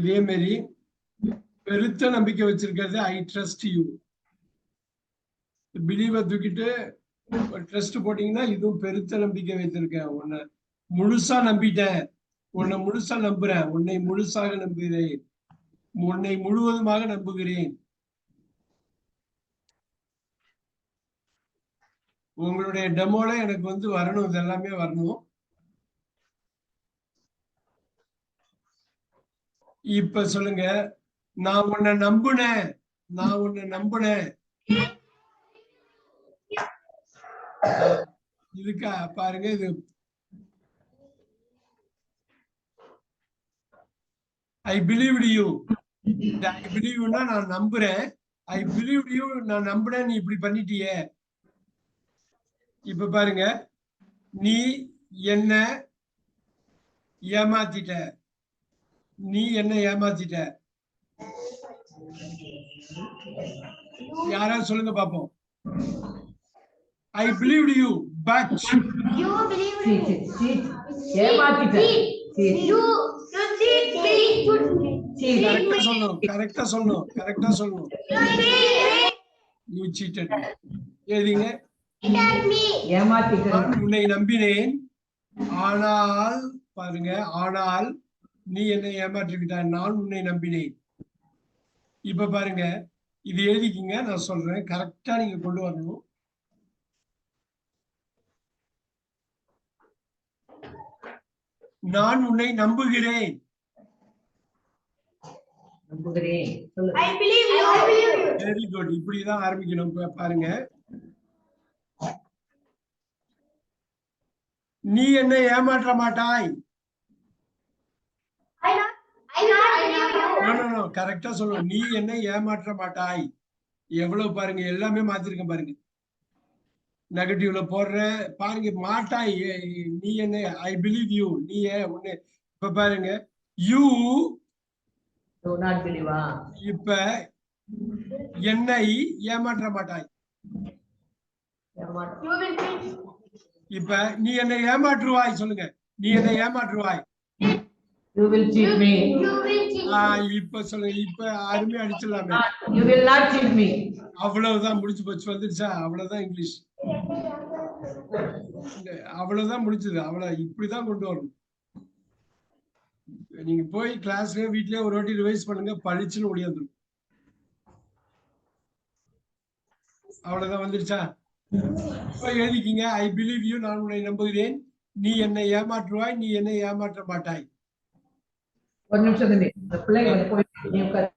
இதே மாதிரி பெருத்த நம்பிக்கை வச்சிருக்கிறது ஐ ட்ரஸ்ட் யூ பிலீவை தூக்கிட்டு ட்ரஸ்ட் போட்டீங்கன்னா இதுவும் பெருத்த நம்பிக்கை வைத்திருக்கேன். உன்னை முழுசா நம்பிட்டேன். உன்னை முழுசா நம்புறேன். உன்னை முழுசாக நம்புகிறேன். உன்னை முழுவதுமாக நம்புகிறேன். உங்களுடைய டெமோல எனக்கு வந்து வரணும். இது எல்லாமே வரணும். இப்ப சொல்லுங்க. நான் உன்னை நம்புனேன். நான் உன்னை நம்புனேன். இதுக்கா பாருங்க இது. ஐ பிலீவ் யூ ஐ பிலீவ்னா நான் நம்புறேன். ஐ பிலீவ் யூ நான் நம்புறேன் நீ இப்படி பண்ணிட்டியே. இப்ப பாருங்க. நீ என்ன ஏமாத்திட்ட. நீ என்ன ஏமாத்திட்ட யாராவது சொல்லுங்க பாப்போம். I believe you but me. Cheat. கரெக்டா சொல்லணும். கரெக்டா சொல்லணும். கரெக்டா சொல்லணும். You cheated. ஏமாத்திட்டேன். நான் உன்னை நம்பினேன். ஆனால் பாருங்க. ஆனால் நீ என்னை ஏமாற்றி விட்டாய் நான் உன்னை நம்பினேன். இப்ப பாருங்க இது எழுதிக்கிங்க நான் சொல்றேன். கரெக்டா நீங்க கொண்டு வரணும். நான் உன்னை நம்புகிறேன். வெரி குட் இப்படிதான் ஆரம்பிக்கணும். பாருங்க. நீ என்னை ஏமாற்ற மாட்டாய். You. கரெக்டா சொல்லணும் நீ என்னை ஏமாற்ற மாட்டாய். எவ்வளவு பாருங்க எல்லாமே மாத்திருக்கேன் பாருங்க. நெகட்டிவ்ல போடுற பாருங்க மாட்டாய். நீ என்ன ஐ பிலீவ் யூ நீ உன்னை இப்ப பாருங்க. யூ? இப்ப என்னை ஏமாற்ற மாட்டாய். இப்ப நீ என்னை ஏமாற்றுவாய் சொல்லுங்க. நீ என்னை ஏமாற்றுவாய். You will cheat me. You will cheat. ஆஹ் இப்ப சொல்லுங்க இப்ப அருமையா அடிச்சிடலாமே. You will not cheat me. அவ்வளவுதான் முடிச்சு போச்சு வந்துருச்சா? அவ்வளவுதான் இங்கிலீஷ். அவ்வளவுதான் முடிஞ்சது அவ்வளவு இப்படிதான் கொண்டு வரணும். நீங்க போய் கிளாஸ்ல வீட்லயே ஒரு வாட்டி ரிவைஸ் பண்ணுங்க பளிச்சுன்னு ஓடியாந்துரும். அவ்வளவுதான் வந்துருச்சா? இப்ப எழுதிக்கிங்க ஐ பிலீவ் யூ நான் உன்னை நம்புகிறேன். நீ என்னை ஏமாற்றுவாய் நீ என்னை ஏமாற்ற மாட்டாய். ஒரு நிமிஷம் தம்பி. இந்த பிள்ளைங்க வந்து போய் நீ உட்காரு.